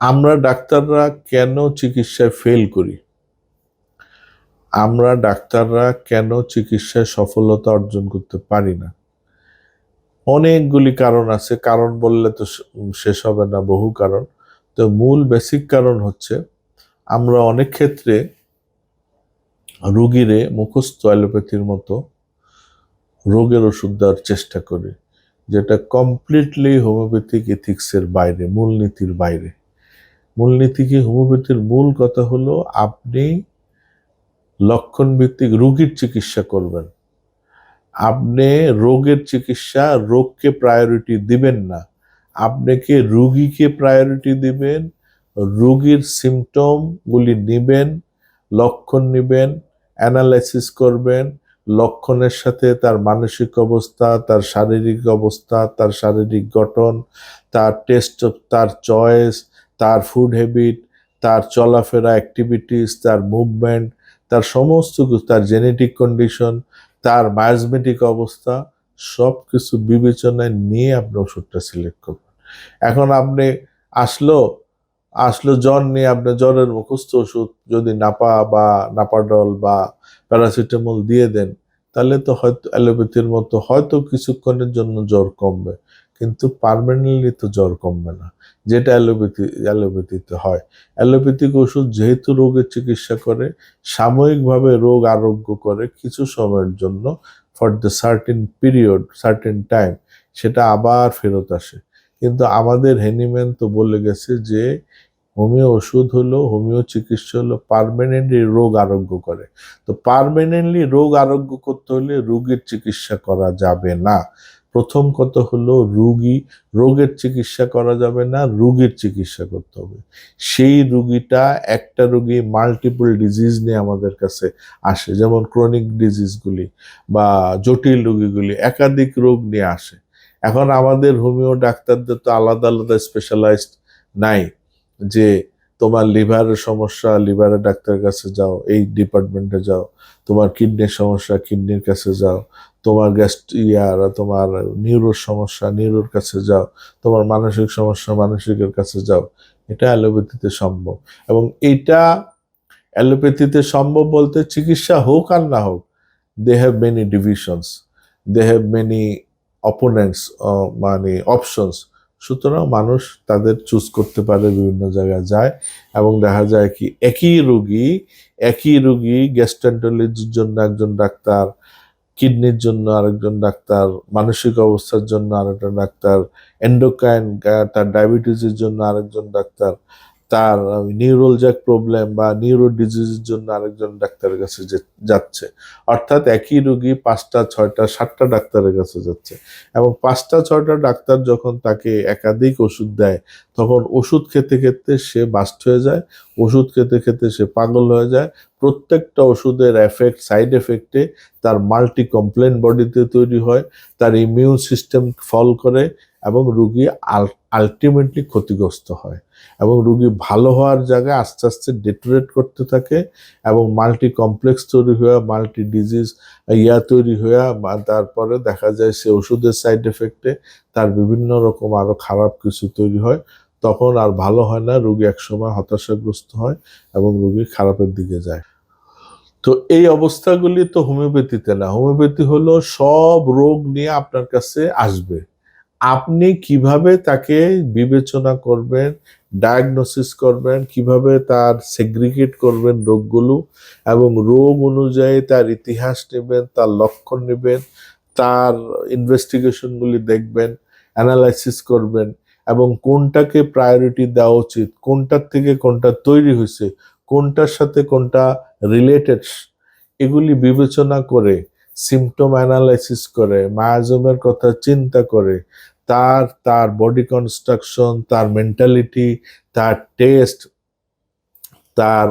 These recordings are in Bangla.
আমরা ডাক্তাররা কেন চিকিৎসায় ফেল করি? আমরা ডাক্তাররা কেন চিকিৎসায় সফলতা অর্জন করতে পারি না? অনেকগুলি কারণ আছে। কারণ বললে তো শেষ হবে না, বহু কারণ। তো মূল বেসিক কারণ হচ্ছে, আমরা অনেক ক্ষেত্রে রুগীরে মুখস্থ অ্যালোপ্যাথির মতো রোগের ওষুধ দেওয়ার চেষ্টা করি, যেটা কমপ্লিটলি হোমিওপ্যাথিক এথিক্সের বাইরে, মূলনীতির বাইরে। মূলনীতি কি হোমিওপ্যাথির মূল কথা হলো আপনি লক্ষণ ভিত্তিক রোগীর চিকিৎসা করবেন। আপনি রোগের চিকিৎসা রোগকে প্রায়োরিটি দিবেন না। আপনাকে রুগীকে প্রায়োরিটি দিবেন, রোগীর সিমটমগুলি নেবেন, লক্ষণ নেবেন অ্যানালাইসিস করবেন, লক্ষণের সাথে তার মানসিক অবস্থা, তার শারীরিক অবস্থা, তার শারীরিক গঠন, তার টেস্ট তার চয়েস তার ফুড হ্যাবিট তার চলাফেরা অ্যাক্টিভিটিস তার মুভমেন্ট তার সমস্ত কিছু, তার জেনেটিক কন্ডিশন তার মায়াজমেটিক অবস্থা সব কিছু বিবেচনায় নিয়ে আপনি ওষুধটা সিলেক্ট করবেন। এখন আপনি আসলো আসলো জ্বর নিয়ে আপনি জ্বরের মুখস্থ ওষুধ যদি নাপা বা নাপাডল বা প্যারাসিটামল দিয়ে দেন, তাহলে তো হয়তো অ্যালোপ্যাথির মতো হয়তো কিছুক্ষণের জন্য জ্বর কমবে। কিন্তু পারমানেন্টলি তো জ্বর কমবে না, যেটা অ্যালোপ্যাথি, অ্যালোপ্যাথিতে হয়। অ্যালোপ্যাথিক ওষুধ যেহেতু রোগের চিকিৎসা করে, সাময়িকভাবে রোগ আরোগ্য করে কিছু সময়ের জন্য for the certain period certain time সেটা আবার ফেরত আসে। কিন্তু আমাদের হেনিম্যান তো বলে গেছে যে, হোমিও ওষুধ হলো, হোমিও চিকিৎসা হলো পারমানেন্টলি রোগ আরোগ্য করে। তো পারমানেন্টলি রোগ আরোগ্য করতে হলে রোগের চিকিৎসা করা যাবে না। প্রথম কথা হলো রুগী, রোগের চিকিৎসা করা যাবে না, রোগীর চিকিৎসা করতে হবে। সেই রুগীটা একটা রুগী মাল্টিপল ডিজিজ নিয়ে আমাদের কাছে আসে, যেমন ক্রনিক ডিজিজগুলি বা জটিল রুগীগুলি, একাধিক রোগ নিয়ে আসে। এখন আমাদের হোমিও ডাক্তারদের তো আলাদা আলাদা স্পেশালাইজড নাই যে তোমার লিভারের সমস্যা লিভারের ডাক্তারের কাছে যাও, এই ডিপার্টমেন্টে যাও, তোমার কিডনির সমস্যা কিডনির কাছে যাও তোমার গ্যাস্ট ইয়ার, তোমার নিউরোর সমস্যা নিউরোর কাছে যাও, তোমার মানসিক সমস্যা, মানসিকের কাছে যাও, এটা অ্যালোপ্যাথিতে সম্ভব। এবং এটা অ্যালোপ্যাথিতে সম্ভব বলতে চিকিৎসা হোক আর না হোক they have many divisions they have many opponents মানে অপশনস সুতরাং মানুষ তাদের চুজ করতে পারে, বিভিন্ন জায়গায় যায় এবং দেখা যায় কি একই রোগী, একই রুগী গ্যাস্ট্রেন্টোলজির জন্য একজন ডাক্তার কিডনির জন্য আরেকজন ডাক্তার, মানসিক অবস্থার জন্য আরেকজন ডাক্তার এন্ডোকাইন তার ডায়াবেটিসের জন্য আরেকজন ডাক্তার। তার নিউরোলজাক প্রবলেম বা নিউরো ডিজিজের জন্য আরেকজন ডাক্তারের কাছে যাচ্ছে। অর্থাৎ একই রুগী পাঁচটা, ছয়টা, সাতটা ডাক্তারের কাছে যাচ্ছে। এবং পাঁচটা, ছয়টা ডাক্তার যখন তাকে একাধিক ওষুধ দেয়, তখন ওষুধ খেতে খেতে সে বাস্ট হয়ে যায়, ওষুধ খেতে খেতে সে পাগল হয়ে যায়। প্রত্যেকটা ওষুধের এফেক্ট সাইড এফেক্টে তার মাল্টি কমপ্লেন বডিতে তৈরি হয়, তার ইমিউন সিস্টেম ফল করে এবং রুগী আলটিমেটলি ক্ষতিগ্রস্ত হয় এবং রুগী ভালো হওয়ার জায়গায় আস্তে আস্তে ডেটোরেট করতে থাকে এবং মাল্টি কমপ্লেক্স তৈরি হয়ে মাল্টি ডিজিজ ইয়া তৈরি হয়ে, বা তারপরে দেখা যায় সে ওষুধের সাইড এফেক্টে তার বিভিন্ন রকম আরও খারাপ কিছু তৈরি হয়, তখন আর ভালো হয় না, রুগী একসময় হতাশাগ্রস্ত হয় এবং রুগী খারাপের দিকে যায়। তো এই অবস্থাগুলি তো হোমিওপ্যাথিতে না, হোমিওপ্যাথি হলো সব রোগ নিয়ে আপনার কাছে আসবে। আপনি কীভাবে তাকে বিবেচনা করবেন ডায়াগনোসিস করবেন, কীভাবে তার সেগ্রিগেট করবেন রোগগুলো এবং রোগ অনুযায়ী তার ইতিহাস নেবেন, তার লক্ষণ নেবেন, তার ইনভেস্টিগেশনগুলি দেখবেন অ্যানালাইসিস করবেন এবং কোনটাকে প্রায়োরিটি দেওয়া উচিত, কোনটার থেকে কোনটা তৈরি হয়েছে, কোনটার সাথে কোনটা রিলেটেড এগুলি বিবেচনা করে সিমটম অ্যানালাইসিস করে মায়াজমের কথা চিন্তা করে তার তার বডি কনস্ট্রাকশন তার মেন্টালিটি তার টেস্ট তার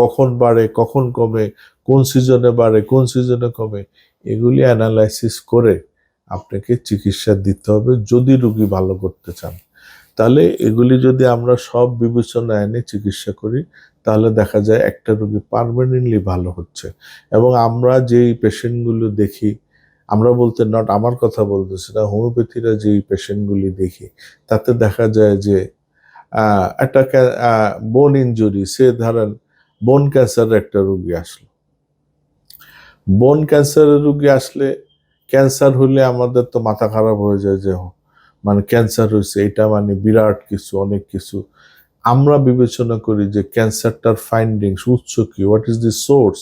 কখন বাড়ে, কখন কমে, কোন সিজনে বাড়ে, কোন সিজনে কমে, এগুলি অ্যানালাইসিস করে আপনাকে চিকিৎসা দিতে হবে যদি রুগী ভালো করতে চান। তাহলে এগুলি যদি আমরা সব বিবেচনায় এনে চিকিৎসা করি, তাহলে দেখা যায় একটা রোগী পারমানেন্টলি ভালো হচ্ছে। এবং আমরা যেই পেশেন্টগুলো দেখি আমরা বলতে নট আমার কথা বলতেছি না হোমিওপ্যাথিরা যেই পেশেন্টগুলি দেখি, তাতে দেখা যায় যে একটা বোন ইনজুরি সে ধরেন বোন ক্যান্সারের একটা রুগী আসলো। বোন ক্যান্সারের রুগী আসলে ক্যান্সার হলে আমাদের তো মাথা খারাপ হয়ে যায় যে মানে ক্যান্সার হয়েছে, এটা মানে বিরাট কিছু, অনেক কিছু। আমরা বিবেচনা করি যে ক্যান্সারটার ফাইন্ডিংস উৎস কি হোয়াট ইজ দি সোর্স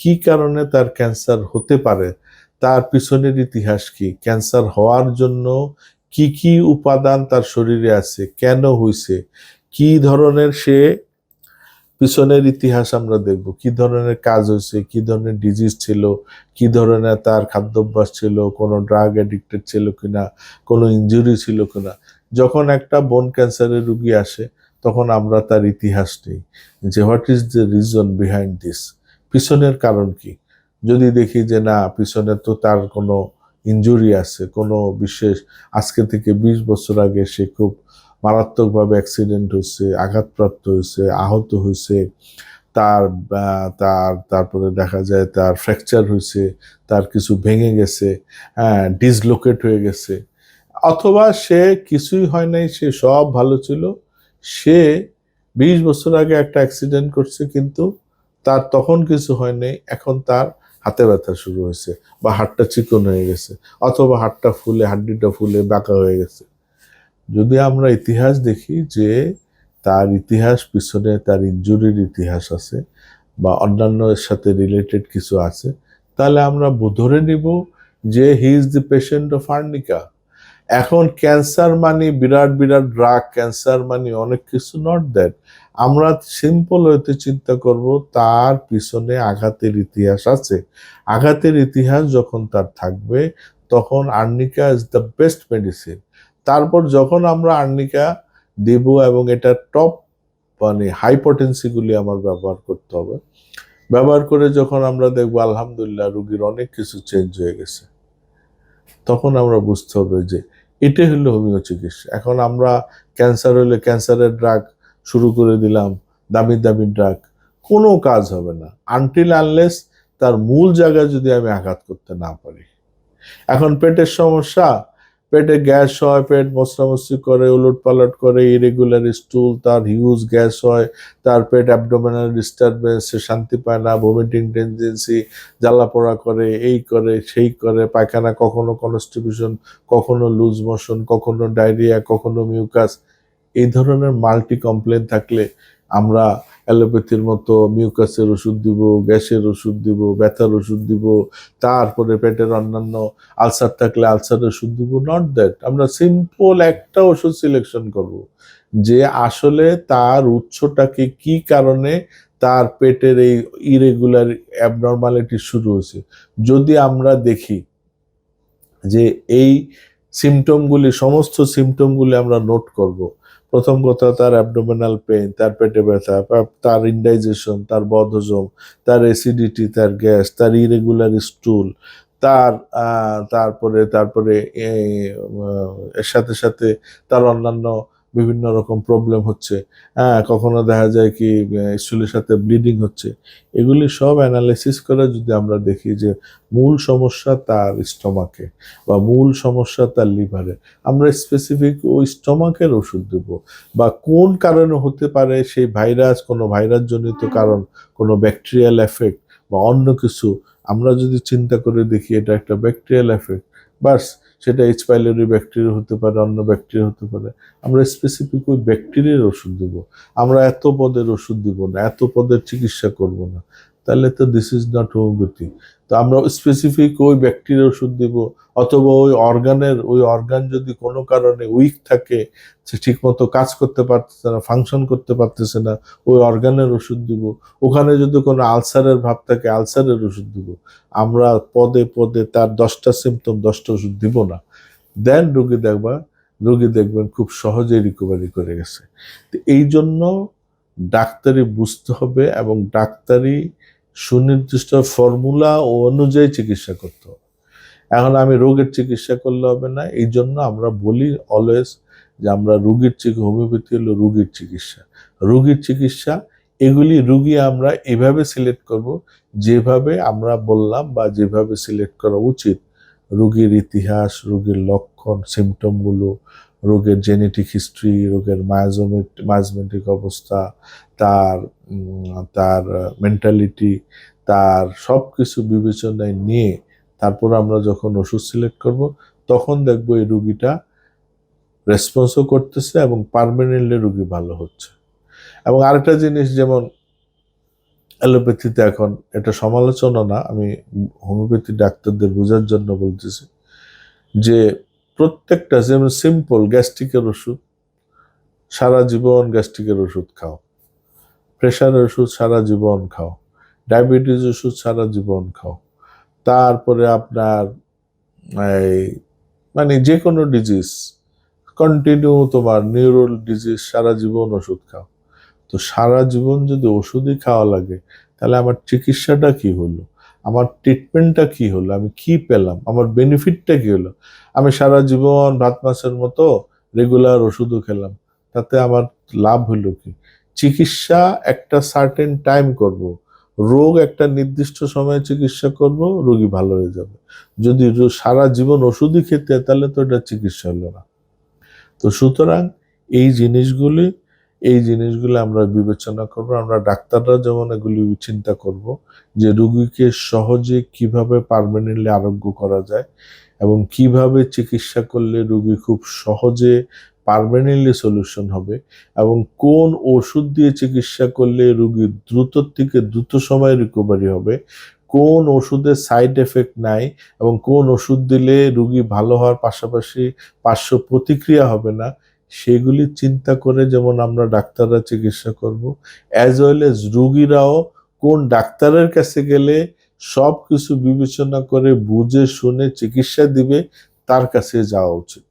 কি কারণে তার ক্যান্সার হতে পারে? তার পিছনের ইতিহাস কি? ক্যান্সার হওয়ার জন্য কি কি উপাদান তার শরীরে আছে? কেন হয়েছে কি ধরনের সে পিছনের ইতিহাস আমরা দেখব? কি ধরনের কাজ হয়েছে কি ধরনের ডিজিজ ছিল? কি ধরনের তার খাদ্যাভ্যাস ছিল? কোনো ড্রাগ অ্যাডিক্টেড ছিল কিনা? কোনো ইনজুরি ছিল কিনা? যখন একটা বোন ক্যান্সারের রুগী আসে, তখন আমরা তার ইতিহাস নেই। যে what is the reason behind this পিছনের কারণ কি? যদি দেখি যে না, পিছনে তো তার কোনো ইনজুরি আছে, কোনো বিশেষ, আজকে থেকে বিশ বছর আগে সে খুব মারাত্মকভাবে অ্যাক্সিডেন্ট হয়েছে, আঘাতপ্রাপ্ত হয়েছে, আহত হয়েছে, তার তার, তারপরে দেখা যায় তার ফ্র্যাকচার হয়েছে, তার কিছু ভেঙে গেছে হ্যাঁ ডিসলোকেট হয়ে গেছে, অথবা সে কিছুই হয় নাই, সে সব ভালো ছিল, সে বিশ বছর আগে একটা অ্যাক্সিডেন্ট করছে, কিন্তু তার তখন কিছু হয় নাই, এখন তার হাতে ব্যথা শুরু হয়েছে বা হাটটা চিকন হয়ে গেছে অথবা হাটটা ফুলে, হাড্ডিটা ফুলে বাঁকা হয়ে গেছে। যদি আমরা ইতিহাস দেখি যে তার ইতিহাস পিছনে তার ইঞ্জুরির ইতিহাস আছে বা অন্যান্যের সাথে রিলেটেড কিছু আছে, তাহলে আমরা বোধরে নিব যে he is the patient of arnica এখন ক্যান্সার মানে বিরাট বিরাট ড্রাগ ক্যান্সার মানে অনেক কিছু নট দ্যাট আমরা সিম্পল হইতে চিন্তা করব, তার পিছনে আঘাতের ইতিহাস আছে। আঘাতের ইতিহাস যখন তার থাকবে, তখন arnica is the best medicine তারপর যখন আমরা আর্নিকা দেব এবং এটা টপ মানে হাইপোটেন্সিগুলি আমার ব্যবহার করতে হবে, ব্যবহার করে যখন আমরা দেখব, আলহামদুলিল্লাহ, রুগীর অনেক কিছু চেঞ্জ হয়ে গেছে। তখন আমরা বুঝতে হবে যে এটাই হলো হোমিও চিকিৎসা। এখন আমরা ক্যান্সার হলে ক্যান্সারের ড্রাগ শুরু করে দিলাম, দামি দামি ড্রাগ কোনো কাজ হবে না। আনটিল আনলেস তার মূল জায়গায় যদি আমি আঘাত করতে না পারি। এখন পেটের সমস্যা পেটে গ্যাস হয়, পেট মশরামশি করে উলট পালট করে ইরেগুলার স্টুল তার হিউজ গ্যাস হয়, তার পেট অ্যাবডোমিনাল ডিস্টারবেন্স সে শান্তি পায় না ভমিটিং টেন্ডেন্সি জ্বালা পোড়া করে, এই করে, সেই করে, পায়খানা কখনো কনস্টিটিউশন কখনো লুজ মোশন কখনো ডায়রিয়া কখনো মিউকাস এই ধরনের মাল্টি কমপ্লেন থাকলে আমরা অ্যালোপ্যাথির মতো, মিউকাসের ওষুধ দিব, গ্যাসের ওষুধ দিব, ব্যথার ওষুধ দিব, তারপরে পেটের অন্যান্য আলসার থাকলে আলসার ওষুধ দিব নট দ্যাট আমরা সিম্পল একটা ওষুধ সিলেকশন করব, যে আসলে তার উৎসটাকে কি কারণে তার পেটের এই ইরেগুলার অ্যাবনর্মালিটি শুরু হয়েছে। যদি আমরা দেখি যে এই সিমটমগুলি সমস্ত সিমটমগুলি আমরা নোট করব প্রথম কথা, তার অ্যাবডোমিনাল পেন তার পেটে ব্যথা, তার ইন্ডাইজেশন তার বদহজম, তার অ্যাসিডিটি তার গ্যাস তার ইরেগুলার স্টুল তার তারপরে তারপরে এর সাথে সাথে তার অন্যান্য বিভিন্ন রকম প্রবলেম হচ্ছে। হ্যাঁ কখনো দেখা যায় কি স্টুলের সাথে ব্লিডিং হচ্ছে। এগুলি সব অ্যানালাইসিস করে যদি আমরা দেখি যে মূল সমস্যা তার স্টমাকে বা মূল সমস্যা তার লিভারে আমরা স্পেসিফিক ওই স্টমাকের ওষুধ দেব। বা কোন কারণে হতে পারে সেই ভাইরাস কোনো ভাইরাস জনিত কারণ, কোনো ব্যাকটেরিয়াল এফেক্ট বা অন্য কিছু, আমরা যদি চিন্তা করে দেখি এটা একটা ব্যাকটেরিয়াল এফেক্ট বাস সেটা এইচ পাইলোরি ব্যাকটেরিয়া হতে পারে, অন্য ব্যাকটেরিয়া হতে পারে। আমরা স্পেসিফিক ওই ব্যাকটেরিয়ার ওষুধ দেবো। আমরা এত পদের ওষুধ দিব না, এত পদের চিকিৎসা করব না। তাহলে তো দিস ইজ নট হোমিওপ্যাথি তো আমরা স্পেসিফিক ওই ব্যাকটেরিয়ার ওষুধ দিব, অথবা ওই অর্গানের, ওই অর্গান যদি কোনো কারণে উইক থাকে, সে ঠিকমতো কাজ করতে পারতেছে না ফাংশন করতে পারতেছে না, ওই অর্গানের ওষুধ দিব। ওখানে যদি কোনো আলসারের ভাব থাকে, আলসারের ওষুধ দিব। আমরা পদে পদে তার দশটা সিমটম দশটা ওষুধ দিব না। দেন রুগী দেখবা, রুগী দেখবেন খুব সহজেই রিকভারি করে গেছে। তো এই জন্য ডাক্তারি বুঝতে হবে এবং ডাক্তারি সুনির্দিষ্ট ফর্মুলা ও অনুযায়ী চিকিৎসা করতে হবে। এখন আমি রোগের চিকিৎসা করলে হবে না, এই জন্য আমরা বলি অলওয়েজ যে আমরা রুগীর চিকিৎসা হোমিওপ্যাথি হলো রুগীর চিকিৎসা। রুগীর চিকিৎসা, এগুলি রুগী আমরা এভাবে সিলেক্ট করব যেভাবে আমরা বললাম বা যেভাবে সিলেক্ট করা উচিত। রুগীর ইতিহাস, রুগীর লক্ষণ সিমটমগুলো রোগের জেনেটিক হিস্ট্রি রোগের মায়াজমেট মায়াজমেটিক অবস্থা, তার তার মেন্টালিটি তার সব কিছু বিবেচনায় নিয়ে তারপর আমরা যখন ওষুধ সিলেক্ট করব, তখন দেখব এই রুগীটা রেসপন্সও করতেছে এবং পারমানেন্টলি রুগী ভালো হচ্ছে। এবং আরেকটা জিনিস যেমন অ্যালোপ্যাথিতে এখন এটা সমালোচনা না, আমি হোমিওপ্যাথি ডাক্তারদের বোঝার জন্য বলতেছি যে প্রত্যেকটা যেমন সিম্পল গ্যাস্ট্রিকের ওষুধ, সারা জীবন গ্যাস্ট্রিকের ওষুধ খাও। প্রেশারের ওষুধ সারা জীবন খাও। ডায়াবেটিস ওষুধ সারা জীবন খাও। তারপরে আপনার এই মানে যে কোনো ডিজিজ কন্টিনিউ তোমার নিউরোল ডিজিজ সারা জীবন ওষুধ খাও। তো সারা জীবন যদি ওষুধই খাওয়া লাগে, তাহলে আমার চিকিৎসাটা কি হলো? আমার ট্রিটমেন্টটা কি হলো? আমি কি পেলাম? আমার বেনিফিটটা কি হলো? আমি সারা জীবন ভাত মাছের মতো রেগুলার ওষুধও খেলাম। তাতে আমার লাভ হলো কি? চিকিৎসা একটা সার্টেন টাইম করব। রোগ একটা নির্দিষ্ট সময়ে চিকিৎসা করব, রোগী ভালো হয়ে যাবে। যদি সারা জীবন ওষুধই খেতে তাহলে তো এটা চিকিৎসা হলো না। তো সুতরাং এই জিনিসগুলি এই জিনিসগুলো আমরা বিবেচনা করব, আমরা ডাক্তাররা যেমন এগুলি চিন্তা করব যে রুগীকে সহজে কীভাবে পারমানেন্টলি আরোগ্য করা যায় এবং কীভাবে চিকিৎসা করলে রুগী খুব সহজে পারমানেন্টলি সলিউশন হবে এবং কোন ওষুধ দিয়ে চিকিৎসা করলে রুগী দ্রুত থেকে দ্রুত সময়ে রিকভারি হবে, কোন ওষুধের সাইড এফেক্ট নাই এবং কোন ওষুধ দিলে রুগী ভালো হওয়ার পাশাপাশি পার্শ্ব প্রতিক্রিয়া হবে না সেগুলি চিন্তা করে যেমন আমরা ডাক্তাররা চিকিৎসা করব। অ্যাজ ওয়েল এজ রুগীরাও কোন ডাক্তারের কাছে গেলে সব কিছু বিবেচনা করে বুঝে শুনে চিকিৎসা দিবে, তার কাছে যাওয়া উচিত।